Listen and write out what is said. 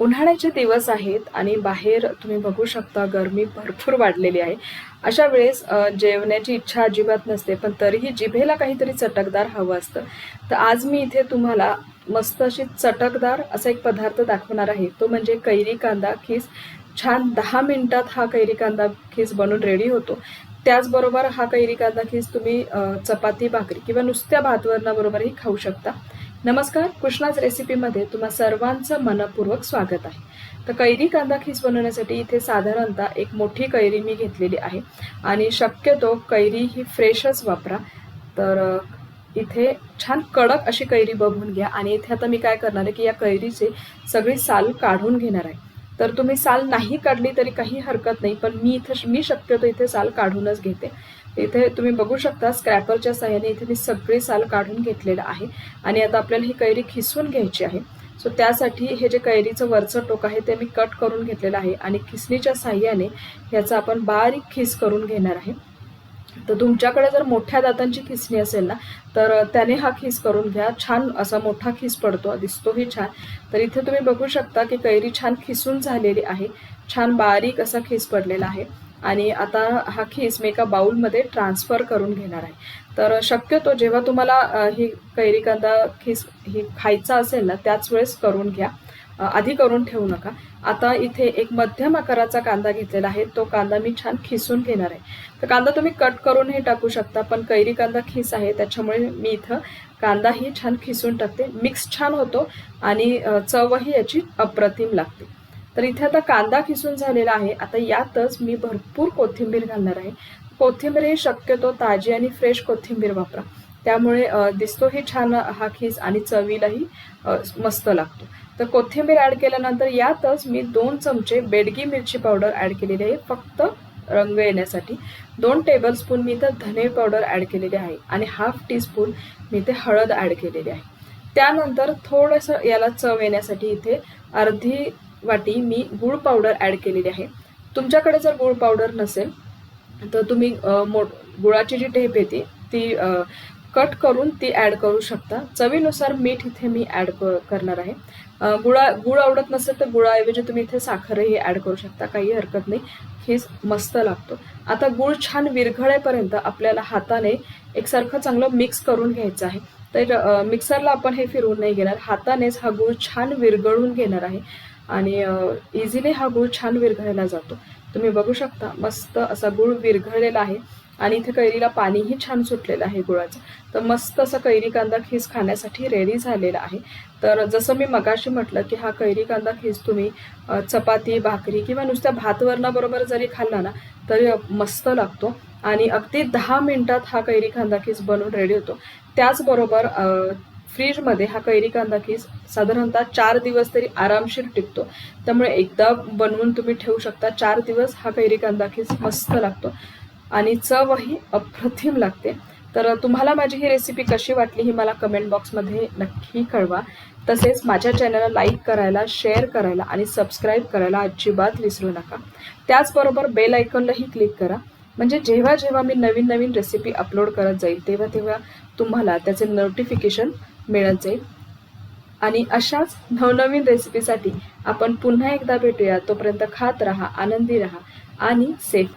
उन्हाळ्याचे दिवस आहेत आणि बाहेर तुम्ही बघू शकता गरमी भरपूर वाढलेली आहे. अशा वेळेस जेवण्याची इच्छा अजिबात नसते पण तरीही जिभेला काहीतरी चटकदार हवं असतं. तर आज मी इथे तुम्हाला मस्त अशी चटकदार असा एक पदार्थ दाखवणार आहे. तो म्हणजे कैरी कांदा खीस. छान दहा मिनिटात हा कैरी कांदा खीस बनून रेडी होतो. त्याचबरोबर हा कैरी कांदा खीस तुम्ही चपाती भाकरी किंवा नुसत्या भातवरणाबरोबरही खाऊ शकता. नमस्कार कृष्णाच रेसिपीमध्ये तुम्हा सर्वांचं मनपूर्वक स्वागत आहे. तर कैरी कांदा खीस बनवण्यासाठी इथे साधारणतः एक मोठी कैरी मी घेतलेली आहे आणि शक्यतो कैरी ही फ्रेशच वापरा. तर इथे छान कडक अशी कैरी बघून घ्या आणि इथे आता मी काय करणार आहे की या कैरीची सगळी साल काढून घेणार आहे. तर तुम्ही साल नाही काढली तरी काही हरकत नाही पण मी इथं मी शक्यतो इथे साल काढूनच घेते. इथे तुम्ही बघू शकता स्क्रॅपरच्या साह्याने इथे मी सगळी साल काढून घेतलेलं आहे आणि आता आपल्याला ही कैरी खिसून घ्यायची आहे. सो त्यासाठी हे जे कैरीचं वरचं टोक आहे ते मी कट करून घेतलेलं आहे आणि खिसणीच्या साह्याने ह्याचा आपण बारीक खिस करून घेणार आहे. तर तुमच्याकडे जर मोठ्या दातांची खिसणी असेल ना तर त्याने हा खिस करून घ्या. छान असा मोठा खिस पडतो. दिसतोही छान. तर इथे तुम्ही बघू शकता की कैरी छान खिसून झालेली आहे. छान बारीक असा खिस पडलेला आहे. आणि आता हा खीस मी एका बाउलमध्ये ट्रान्सफर करून घेणार आहे. तर शक्यतो जेव्हा तुम्हाला ही कैरी कांदा खीस ही खायचा असेल ना त्याच वेळेस करून घ्या. आधी करून ठेवू नका. आता इथे एक मध्यम आकाराचा कांदा घेतलेला आहे. तो कांदा मी छान खिसून घेणार आहे. तर कांदा तुम्ही कट करूनही टाकू शकता पण कैरी कांदा खिस आहे. त्याच्यामुळे मी इथं कांदाही छान खिसून टाकते. मिक्स छान होतो आणि चवही याची अप्रतिम लागते. तर इथे आता कांदा खिसून झालेला आहे. आता यातच मी भरपूर कोथिंबीर घालणार आहे. कोथिंबीर ही शक्यतो ताजी आणि फ्रेश कोथिंबीर वापरा. त्यामुळे दिसतो दिसतोही छान हा खीस आणि चवीलाही मस्त लागतो. तर कोथिंबीर ॲड केल्यानंतर यातच मी दोन चमचे बेडगी मिरची पावडर ॲड केलेली आहे फक्त रंग येण्यासाठी. दोन टेबलस्पून मी इथं धने पावडर ॲड केलेली आहे आणि हाफ टीस्पून मी इथे हळद ॲड केलेली आहे. त्यानंतर थोडंसं याला चव येण्यासाठी इथे अर्धी वाटी मी गूळ पावडर ॲड केलेली आहे. तुमच्याकडे जर गूळ पावडर नसेल तर तुम्ही मो गुळाची जी टेप येते ती कट करून ती ॲड करू शकता. चवीनुसार मीठ इथे मी ॲड करणार आहे. गुळा गुळ आवडत नसेल तर गुळाऐवजी तुम्ही इथे साखरही ॲड करू शकता. काही हरकत नाही. हेच मस्त लागतो. आता गुळ छान विरघळेपर्यंत आपल्याला हाताने एकसारखं चांगलं मिक्स करून घ्यायचं आहे. तर मिक्सरला आपण हे फिरवून नाही घेणार. हातानेच हा गुळ छान विरघळून घेणार आहे. आणि इझिली हा गुळ छान विरघळला जातो. तुम्ही बघू शकता. मस्त असा गुळ विरघळलेला आहे. आणि इथे कैरीला पाणीही छान सुटलेलं आहे गुळाचं. तर मस्त असा कैरी कांदा खीस खाण्यासाठी रेडी झालेला आहे. तर जसं मी मगाशी म्हटलं की हा कैरी कांदा खीस तुम्ही चपाती भाकरी किंवा नुसत्या भातवरणाबरोबर जरी खाल्ला ना तरी मस्त लागतो. आणि अगदी दहा मिनिटात हा कैरी कांदा खीस बनवून रेडी होतो. त्याचबरोबर फ्रीजमध्ये हा कैरी कांदा खीस साधारणतः चार दिवस तरी आरामशीर टिकतो. त्यामुळे एकदा बनवून तुम्ही ठेवू शकता. चार दिवस हा कैरी कांदा खीस मस्त लागतो. आणि चवही अप्रतिम लागते. तर तुम्हाला माझी ही रेसिपी कशी वाटली ही मला कमेंट बॉक्समध्ये नक्की कळवा. तसेच माझ्या चॅनलला लाईक करायला शेअर करायला आणि सबस्क्राईब करायला अजिबात विसरू नका. त्याचबरोबर बेल आयकॉनलाही क्लिक करा. म्हणजे जेव्हा जेव्हा मी नवीन नवीन रेसिपी अपलोड करत जाईल तेव्हा तेव्हा तुम्हाला त्याचे नोटिफिकेशन मिळत जाईल. आणि अशाच नवनवीन रेसिपीसाठी आपण पुन्हा एकदा भेटूया. तोपर्यंत खात राहा आनंदी राहा आणि सेफ